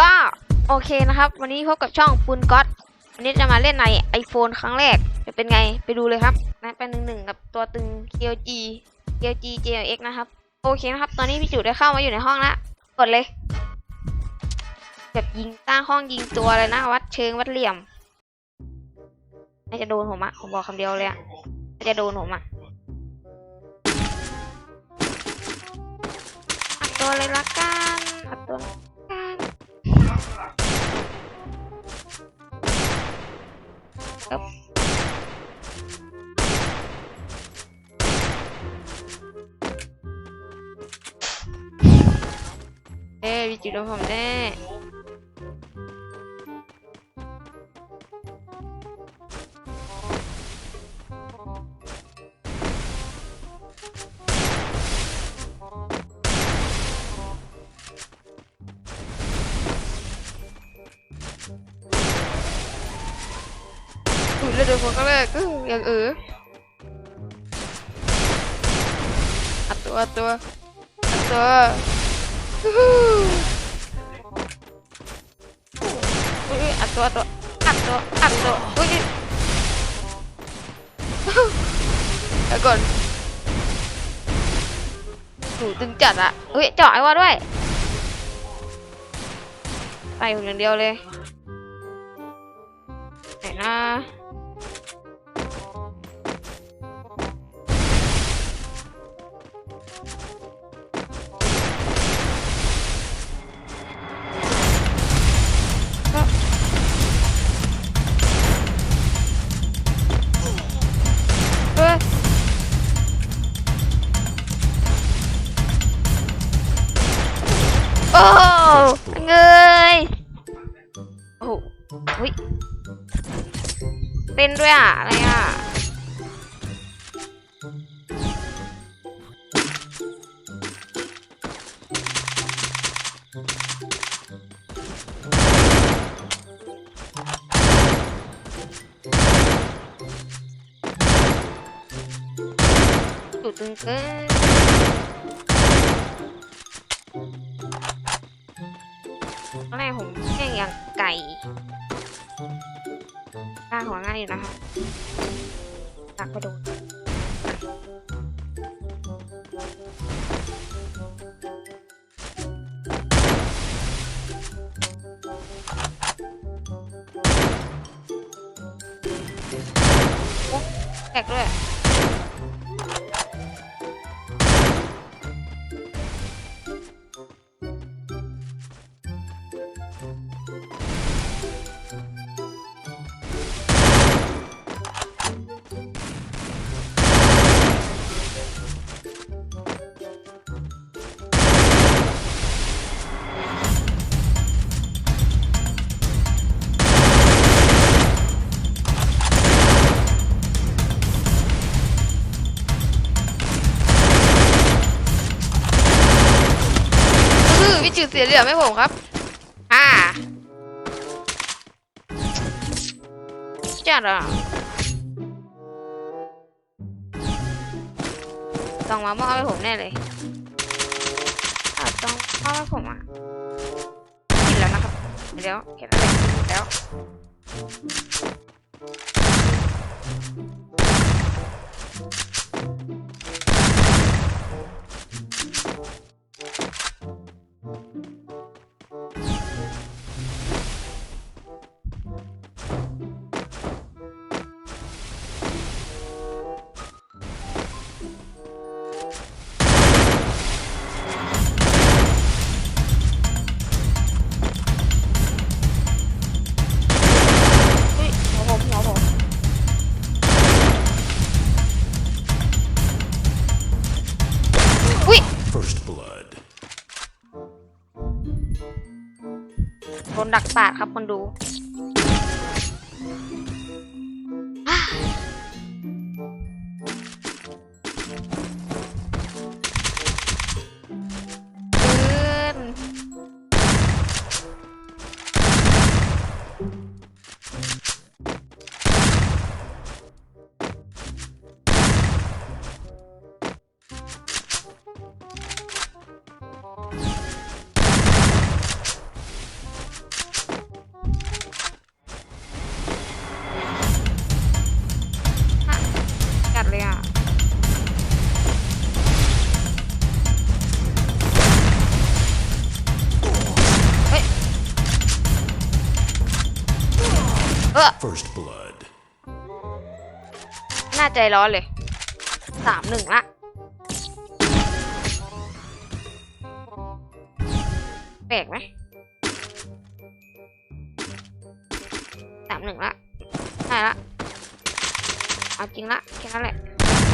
ก็โอเคนะครับ วันนี้พบกับช่องปูนก๊อตวันนี้จะมาเล่นใน iPhone ครั้งแรก จะเป็นไงไปดูเลยครับนะเป็นหนึ่งหนึ่งกับตัวตึง KLG KLG JLX นะครับ โอเคนะครับ ตอนนี้พี่จุได้เข้ามาอยู่ในห้องแล้วกดเลย แบบยิงตั้งห้องยิงตัวเลยนะ วัดเชิงวัดเหลี่ยมน่าจะโดนผมอะผมบอกคำเดียวเลยอะน่าจะโดนผมอะ ตัวเลยละกันอัดตัวละกันครับเอ้ยวิจิโดนผมแน่ โดนคนก็แรกก็ยังเอออัดตัวอัดตัวอัดตัวอุ้ยอัดตัวอัดตัวอัดตัวอัดตัวอุ้ยเดี๋ยวก่อนหนูตึงจัดอะเฮ้ยเจาะไอ้วอด้วยไปอยู่อย่างเดียวเลยไหนนะ อ้โหเฮ้ยเต้นด้วยอะอะไรอะจุดตึงเกิน อย่างไก่กล้าหัวง่ายอยู่นะคะตักกระโดด สียเหลี่ยมให้ผมครับ อ่าจัดอะต้องมามอบให้ผมแน่เลยอาต้องมอบให้ผมอะกินแล้วนะครับเดี๋ยวเก็บอะไรแล้วาทครับคนดู ใจร้อนเลยสามหนึ่งละแปลกไหมสามหนึ่งละได้ละเอาจริงละแค่นั้นแหละ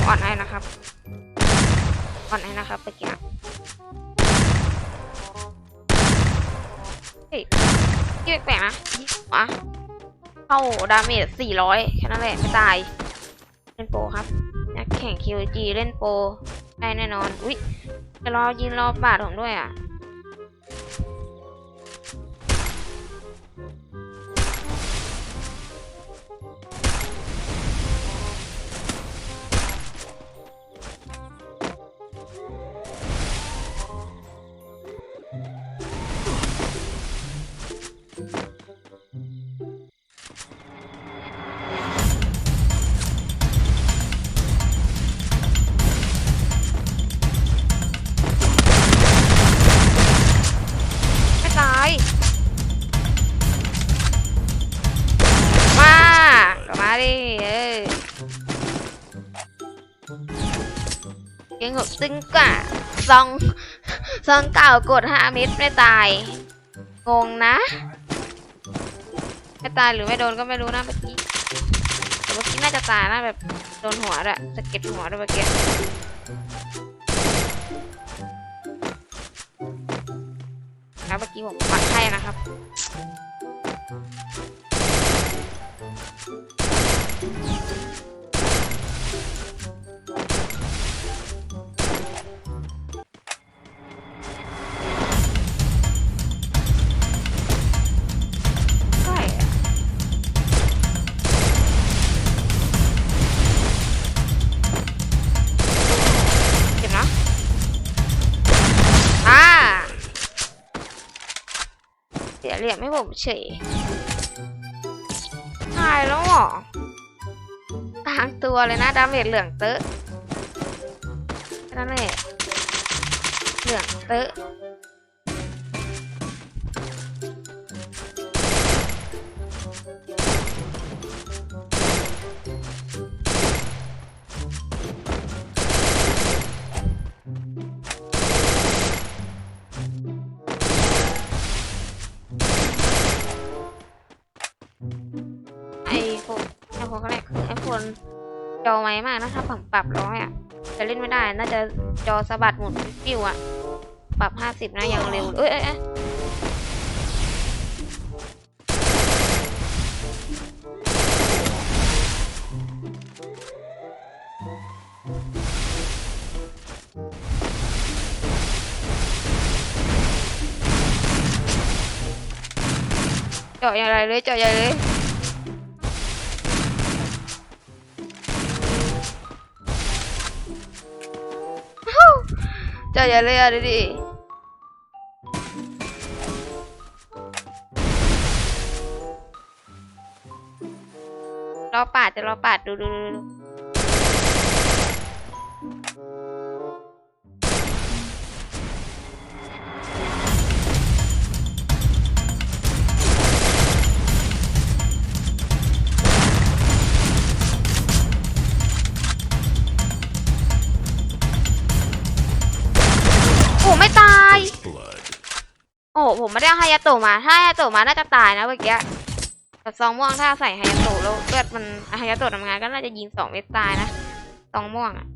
อ่อนให้นะครับอ่อนให้นะครับเมื่อกี้เฮ้ยแปลกนะอะเข้าดาเมจสี่ร้อยแค่นั้นแหละไม่ตาย เล่นโปครับนักแข่ง QG เล่นโปได้แน่นอน อุ๊ยจะรอยินรอบาดผมด้วยอะ ยังหกตึงกว่าซองซองเก่ากดห้าเม็ดไม่ตาย งงนะ ไม่ตายหรือไม่โดนก็ไม่รู้นะเมื่อกี้แต่เมื่อกี้น่าจะตายนะแบบโดนหัวด้วยสะเก็ดหัวด้วยเมื่อกี้แล้วเมื่อกี้ผมปัดให้นะครับ ผมเฉยตายแล้วเหรอกลางตัวเลยนะดาเมจเหลืองเตอะแค่นั้นแหละเหลืองเตอะ จอไวมากนะถ้าผมปรับร้อยอะจะเล่นไม่ได้ น่าจะจอสะบัดหมุนฟิวอะ ปรับห้าสิบนะยังเร็ว เอ้ยเอ้ยเจาะย่างไรเลยเจาะย่างไรเลย อย่าเลยอะดูดิรอปาดจะรอปาดดูดูดู โอ้ผมไม่ได้ฮายาโตะมา ถ้าฮายาโตะมาน่าจะตายนะเมื่อกี้แต่ซองม่วงถ้าใส่ฮายาโตะแล้วเลือดมันฮายาโตะทำงานก็น่าจะยิงสองเม็ดตายนะซองม่วงอะ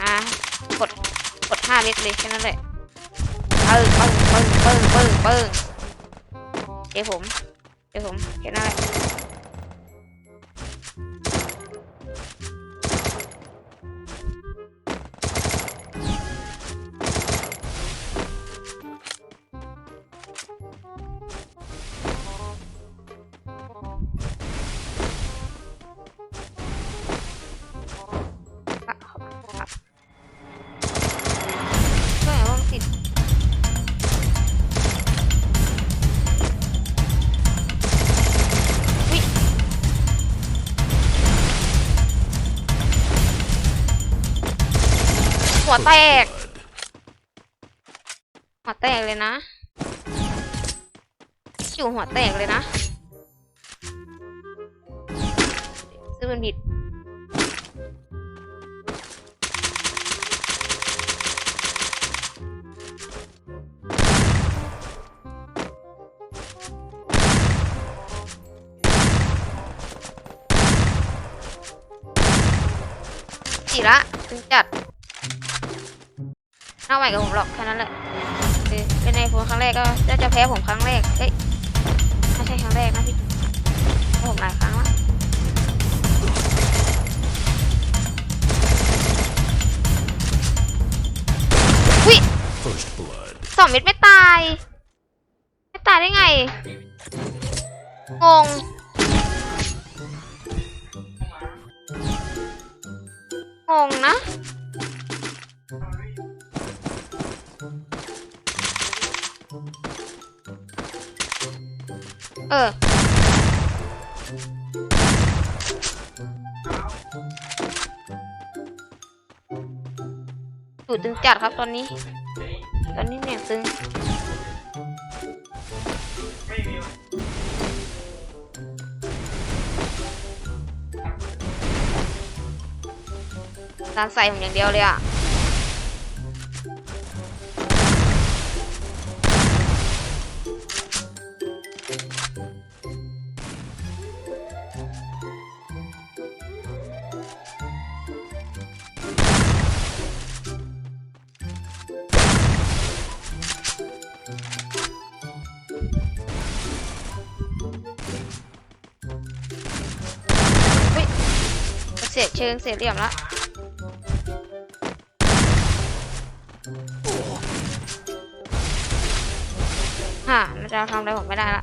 อะกดกดห้าเม็ดเลยแค่นั้นแหละปึ้งปึ้งเปึ้งเปึ้งปึ้งปึ้งเดี๋ยวผมเดี๋ยวผมแค่นั้นแหละ วแตก หัวแตกเลยนะ อยู่หัวแตกเลยนะ ซื้อเป็นผิดจีละถึงจัด น่าไหวกับผมหรอกแค่นั้นแหละเออเป็นไอโฟนครั้งแรกก็น่าจะแพ้ผมครั้งแรกเอ้ยไม่ใช่ครั้งแรกนะพี่แพ้ผมหลายครั้งละวิ First blood. สองเม็ดไม่ตาย ไม่ตายได้ไง งงงงนะ เอออยู่ตึงจัดครับตอนนี้ ตอนนี้เนี่ยตึงการใส่ผมอย่างเดียวเลยอะ ชิงเสียเหลี่ยมละฮ่ามันจะทำอะไรผมไม่ได้ละ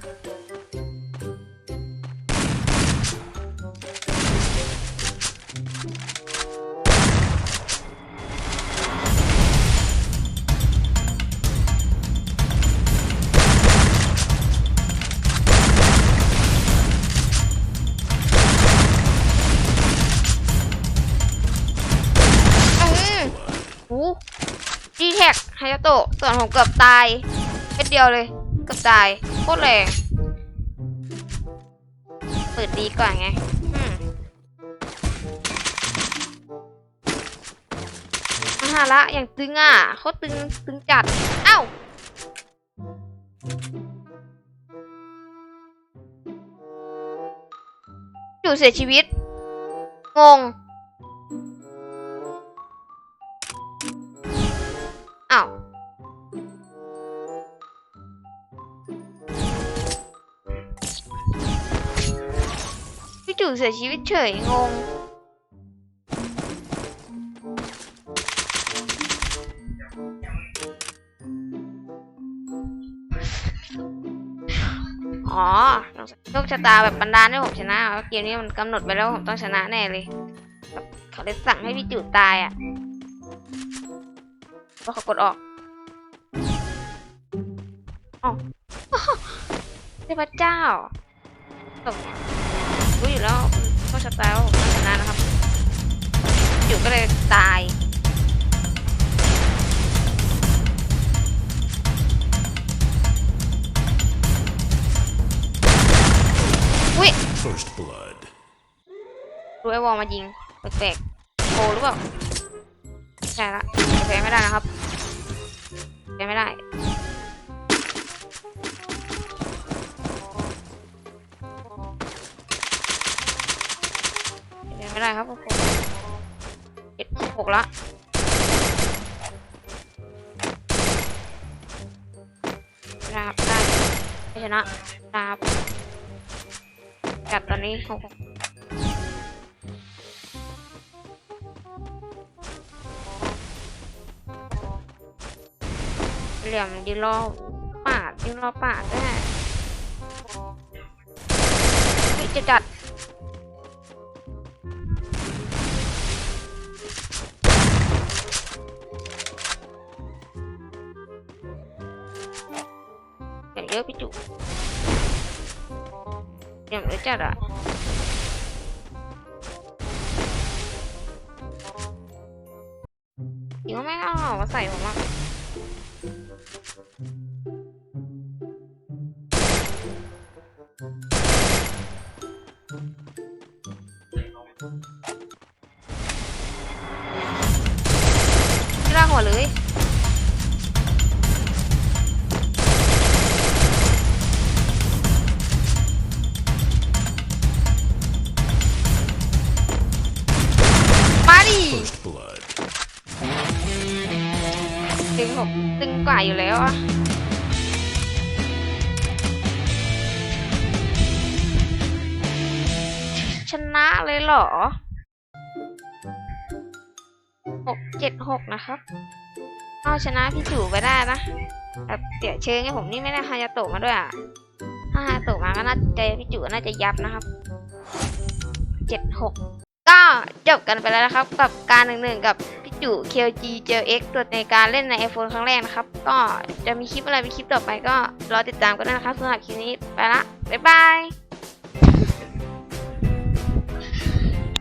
โตะส่วนผมเกือบตายเม็ดเดียวเลยเกือบตายโคตรแรงเปิดดีก่อนไงอืมาหาระอย่างตึงอะโคตรตึงตึงจัด เอ้าอยู่เสียชีวิต งง จู่เสียชีวิตเฉยงง อ๋อโชคชะตาแบบบันดาลให้ผมชนะเกมนี้มันกำหนดไว้แล้วว่าผมต้องชนะแน่เลย เขาเลยสั่งให้พี่จู่ตายอะเพราะเขากดออกอ๋อเทพเจ้าตก รู้อยู่แล้วโชคชะตาว่าผมต้องชนะนะครับ อยู่ก็เลยตาย First blood. ดูไอ้วอลมายิงแปลกๆโกหรือเปล่าใช่ละแพ้ไม่ได้นะครับแพ้ไม่ได้ ไม่ได้ครับโอ้โหเจ็ดหกละได้ครับได้ชนะได้ครับจัดตอนนี้หกเหลี่ยมยืนรอปาดยืนรอปาดได้จะจัด เยอะพี่จุเตรียมเยอะจัดอะเดี๋ยวไม่เอามาใส่ผมอะที่ล่างหัวเลย เลยเหรอหกเจ็ดหกนะครับ เอาชนะพี่จู่ไปได้นะแบบเดี๋ยวเชิงให้ผมนี่ไม่ได้ฮายาโตะมาด้วยอะ ถ้าฮายาโตะมาก็น่าใจพี่จู่น่าจะยับนะครับเจ็ดหกก็จบกันไปแล้วนะครับ กับการหนึ่งหนึ่งกับพี่จุ KLG เจอ X ตัวในการเล่นใน iPhone ครั้งแรกนะครับ ก็จะมีคลิปอะไรเป็นคลิปต่อไปก็รอติดตามกันด้วยนะครับสำหรับคลิปนี้ไปละ บ๊ายบาย